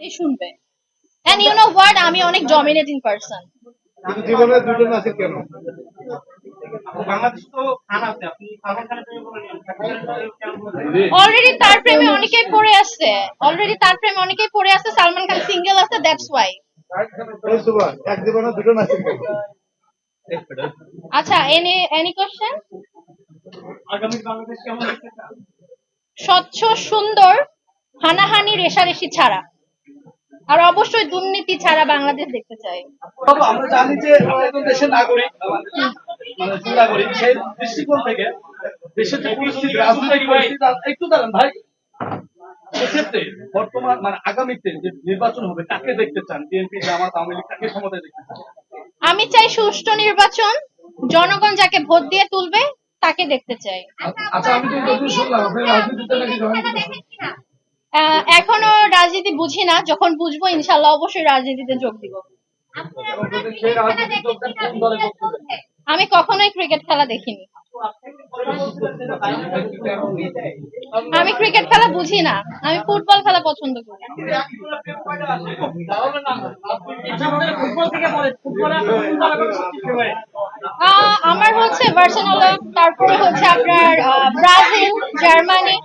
শুনবে। And you know what আমি অনেক ডমিনেটিং পারসন জীবনে দুটো নাচের কেন? অলরেডি তার প্রেমে অনেকেই পড়ে আছে। অলরেডি তার প্রেমে অনেকেই পড়ে আছে। সালমান খান সিঙ্গেল আছে দ্যাটস ওয়াই এক জীবনে দুটো নাচের কেন? আচ্ছা এনি এনি কোশ্চেন আগামী বাংলাদেশ কেমন স্বচ্ছ সুন্দর হানাহানি রেশারেশি ছাড়া। আর অবশ্যই দুর্নীতি ছাড়া বাংলাদেশ দেখতে চাই। আমরা জানি যে একজন দেশের নাগরিক মানে নাগরিক সেই দৃষ্টিকোণ থেকে দেশের যে পরিস্থিতি রাজনৈতিক পরিস্থিতি একটু দাঁড়ান ভাই। সেক্ষেত্রে বর্তমান মানে আগামীতে যে নির্বাচন হবে কাকে দেখতে চান? বিএনপি জামাত আওয়ামী লীগ কাকে ক্ষমতায় দেখতে চান? আমি চাই সুষ্ঠু নির্বাচন জনগণ যাকে ভোট দিয়ে তুলবে তাকে দেখতে চাই। আচ্ছা আমি তো শুনলাম আপনি রাজনীতিতে নাকি আহ, এখনও রাজনীতি বুঝি না যখন বুঝব ইনশাল্লাহ অবশ্যই রাজনীতিতে যোগ দিব? আমি কখনোই ক্রিকেট খেলা দেখিনি। আমি ক্রিকেট খেলা বুঝি না আমি ফুটবল খেলা পছন্দ করি। আমার হচ্ছে বার্সেলোনা তারপরে হচ্ছে আপনার ব্রাজিল জার্মানি।